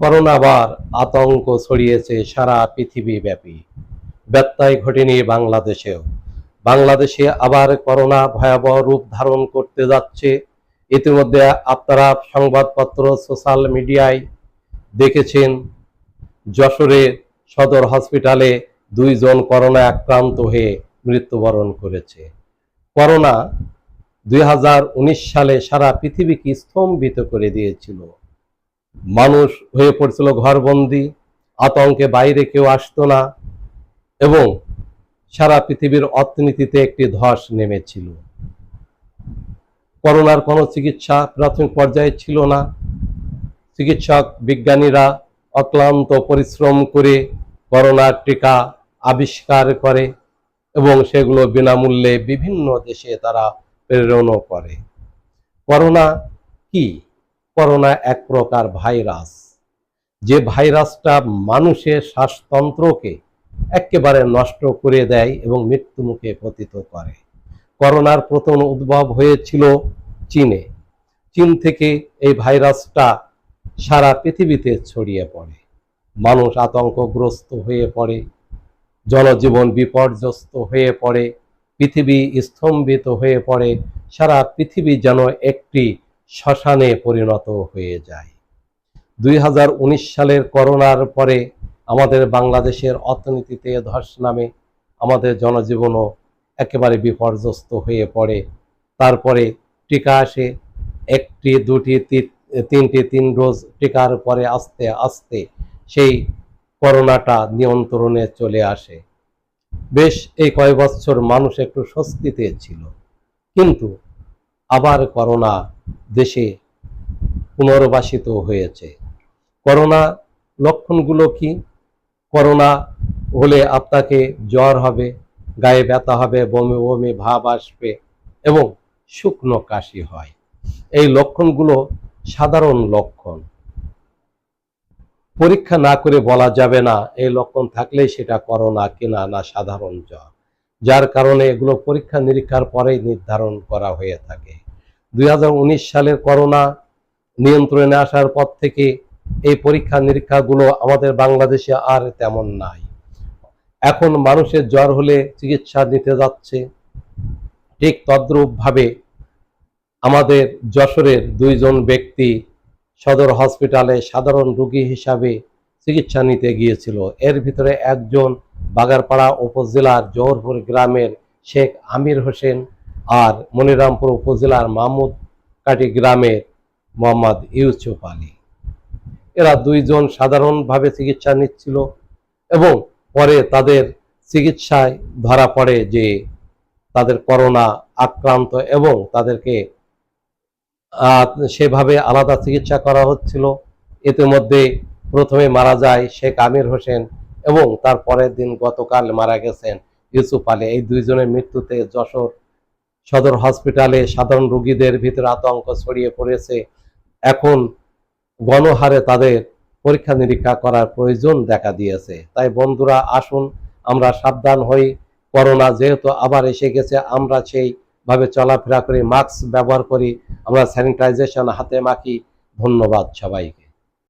Corona আবার আতঙ্ক ছড়িয়েছে সারা পৃথিবী ব্যাপী ব্যত্যয় ঘটেনি বাংলাদেশেও। বাংলাদেশে আবার করোনা ভয়াবহ রূপ ধারণ করতে যাচ্ছে। ইতিমধ্যে আপনারা সংবাদপত্র, সোশ্যাল মিডিয়ায় দেখেছেন যশোরের সদর হসপিটালে দুইজন করোনা আক্রান্ত হয়ে মৃত্যুবরণ করেছে। করোনা দুই হাজার উনিশ সালে সারা পৃথিবীকে স্তম্ভিত করে দিয়েছিল। মানুষ হয়ে পড়ছিল ঘরবন্দি, আতঙ্কে বাইরে কেউ আসতো না এবং সারা পৃথিবীর অর্থনীতিতে একটি ধস নেমেছিল। করোনার কোনো চিকিৎসা প্রাথমিক পর্যায়ে ছিল না। চিকিৎসক, বিজ্ঞানীরা অক্লান্ত পরিশ্রম করে করোনার টিকা আবিষ্কার করে এবং সেগুলো বিনামূল্যে বিভিন্ন দেশে তারা প্রেরণও করে। করোনা কি? করোনা এক প্রকার ভাইরাস। যে ভাইরাসটা মানুষের শ্বাসতন্ত্রকে একেবারে নষ্ট করে দেয় এবং মৃত্যুমুখে পতিত করে। করোনার প্রথম উদ্ভব হয়েছিল চীনে। চীন থেকে এই ভাইরাসটা সারা পৃথিবীতে ছড়িয়ে পড়ে। মানুষ আতঙ্কগ্রস্ত হয়ে পড়ে। জনজীবন বিপর্যস্ত হয়ে পড়ে। পৃথিবী স্তম্ভিত হয়ে পড়ে। সারা পৃথিবী যেন একটি শ্মশানে পরিণত হয়ে যায়। দুই হাজার উনিশ সালের করোনার পরে আমাদের বাংলাদেশের অর্থনীতিতে ধস নামে আমাদের জনজীবনও একেবারে বিপর্যস্ত হয়ে পড়ে। তারপরে টিকা আসে, একটি, দুটি তিনটি, তিন ডোজ টিকার পরে আস্তে আস্তে সেই করোনাটা নিয়ন্ত্রণে চলে আসে। বেশ এই কয়েক বছর মানুষ একটু স্বস্তিতে ছিল। কিন্তু আবার করোনা দেশে পুনর্বাসিত হয়েছে। করোনা লক্ষণগুলো কি? করোনা হলে আপনাকে জ্বর হবে, গায়ে ব্যথা হবে, বমি বমি, ভাব আসবে এবং শুকনো কাশি হয়। এই লক্ষণগুলো সাধারণ লক্ষণ। পরীক্ষা না করে বলা যাবে না, এই লক্ষণ থাকলেই সেটা করোনা কিনা না সাধারণ জ্বর। যার কারণে এগুলো পরীক্ষা নিরীক্ষার পরেই নির্ধারণ করা হয়ে থাকে। দুই হাজার উনিশ সালের করোনা নিয়ন্ত্রণে আসার পর থেকে এই পরীক্ষা নিরীক্ষাগুলো আমাদের বাংলাদেশে আর তেমন নাই। এখন মানুষের জ্বর হলে চিকিৎসা নিতে যাচ্ছে। ঠিক তদ্রূপভাবে আমাদের যশোরের দুইজন ব্যক্তি সদর হসপিটালে সাধারণ রোগী হিসাবে চিকিৎসা নিতে গিয়েছিল। এর ভিতরে একজন বাগারপাড়া উপজেলার জোহরপুর গ্রামের শেখ আমির হোসেন আর মনিরামপুর উপজেলার মাহমুদ কাটি গ্রামের মোহাম্মদ ইউসুফ আলী। এরা দুইজন সাধারণভাবে চিকিৎসা নিচ্ছিল এবং পরে তাদের চিকিৎসায় ধরা পড়ে যে তাদের করোনা আক্রান্ত এবং তাদেরকে সেভাবে আলাদা চিকিৎসা করা হচ্ছিল। ইতিমধ্যে প্রথমে মারা যায় শেখ আমির হোসেন এবং তার পরের দিন গতকাল মারা গেছেন ইউসুফ আলী। এই দুইজনের মৃত্যুতে যশোর সদর হসপিটালে সাধারণ রোগীদের ভিতরে আতঙ্ক ছড়িয়ে পড়েছে। এখন গণহারে তাদের পরীক্ষা নিরীক্ষা করার প্রয়োজন দেখা দিয়েছে। তাই বন্ধুরা, আসুন, আমরা সাবধান হই। করোনা যেহেতু আবার এসে গেছে, আমরা সেই ভাবে চলাফেরা করি, মাস্ক ব্যবহার করি। আমরা স্যানিটাইজেশন হাতে মাখি। ধন্যবাদ সবাইকে।